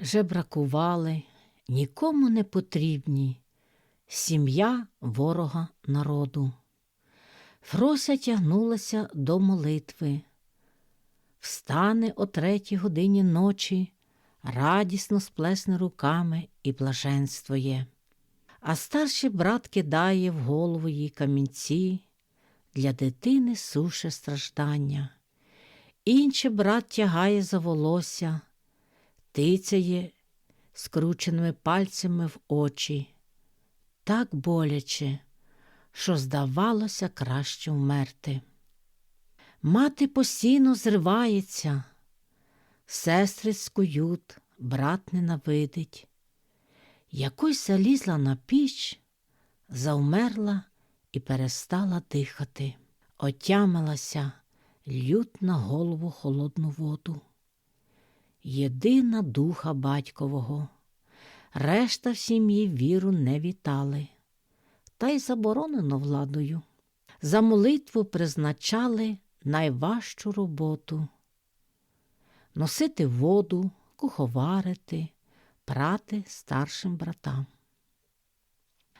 жебракували, нікому не потрібні, сім'я ворога народу. Фрося тягнулася до молитви. Встане о третій годині ночі, радісно сплесне руками і блаженствує. А старший брат кидає в голову їй камінці, для дитини суше страждання. Інший брат тягає за волосся, тицяє скрученими пальцями в очі. Так боляче, що здавалося краще вмерти. Мати постійно зривається, сестри скують, брат ненавидить. Якось залізла на піч, завмерла і перестала дихати, отямилася, лють на голову холодну воду. Єдина духа батькового, решта в сім'ї віру не вітали, та й заборонено владою. За молитву призначали найважчу роботу носити воду, куховарити, прати старшим братам.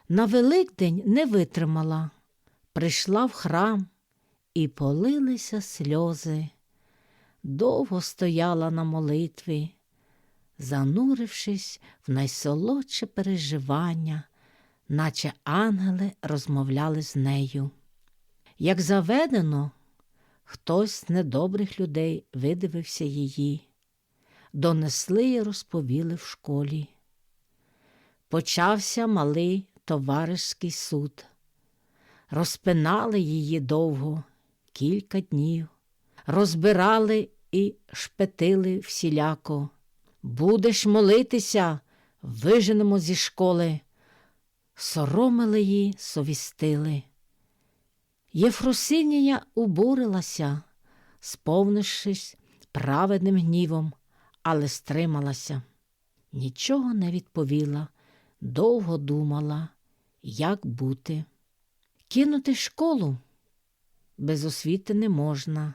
На Великдень не витримала, прийшла в храм і полилися сльози. Довго стояла на молитві, занурившись в найсолодше переживання, наче ангели розмовляли з нею. Як заведено, хтось з недобрих людей видивився її, донесли й розповіли в школі. Почався малий товаришський суд. Розпинали її довго, кілька днів, розбирали і шпетили всіляко. Будеш молитися, виженемо зі школи. Соромили її, совістили. Єфросинія убурилася, сповнившись праведним гнівом, але стрималася. Нічого не відповіла, довго думала, як бути. Кинути школу без освіти не можна.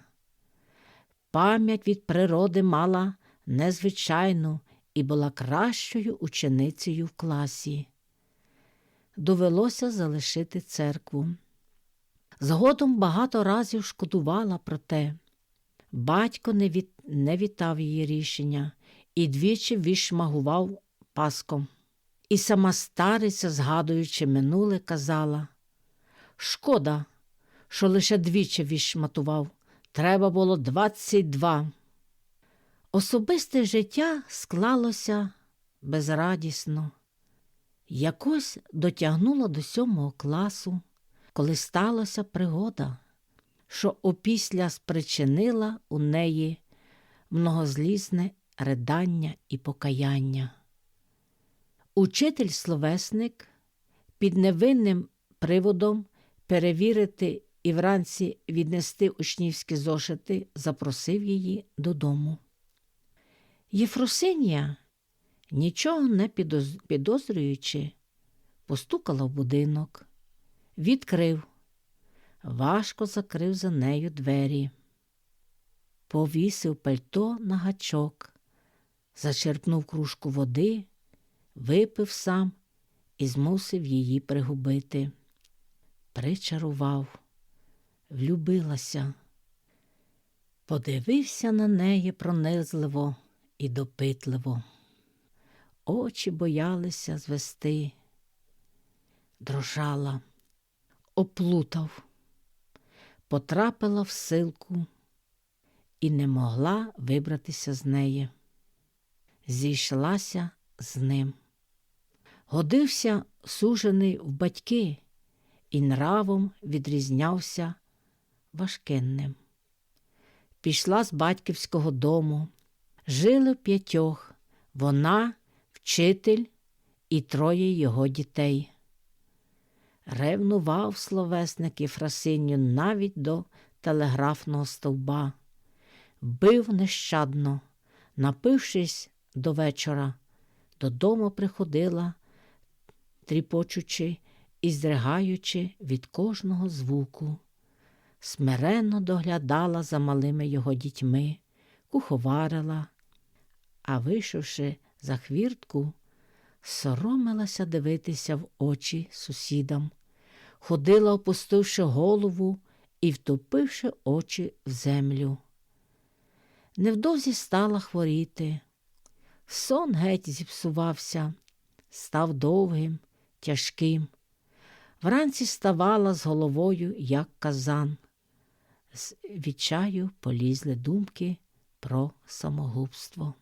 Пам'ять від природи мала незвичайну і була кращою ученицею в класі. Довелося залишити церкву. Згодом багато разів шкодувала про те. Батько не, від... не вітав її рішення і двічі відшмагував паском. І сама стариця, згадуючи минуле, казала Шкода, що лише двічі відшматував, треба було двадцять два. Особисте життя склалося безрадісно. Якось дотягнула до сьомого класу, коли сталася пригода, що опісля спричинила у неї многозлізне ридання і покаяння. Учитель-словесник під невинним приводом перевірити і вранці віднести учнівські зошити запросив її додому. Єфросинія, нічого не підозрюючи, постукала в будинок, відкрив, важко закрив за нею двері, повісив пальто на гачок, зачерпнув кружку води, випив сам і змусив її пригубити. Причарував, влюбилася, подивився на неї пронизливо і допитливо. Очі боялися звести, дрожала, оплутав, потрапила в силку і не могла вибратися з неї. Зійшлася з ним. Годився сужений в батьки і нравом відрізнявся важкенним. Пішла з батьківського дому. Жили в п'ятьох вона, вчитель і троє його дітей. Ревнував словесник Єфросиню навіть до телеграфного стовба, бив нещадно, напившись до вечора, додому приходила, тріпочучи і здригаючи від кожного звуку, смиренно доглядала за малими його дітьми, куховарила, а вийшовши за хвіртку, соромилася дивитися в очі сусідам, ходила, опустивши голову і втопивши очі в землю. Невдовзі стала хворіти. Сон геть зіпсувався, став довгим, тяжким. Вранці ставала з головою, як казан. З відчаю полізли думки про самогубство.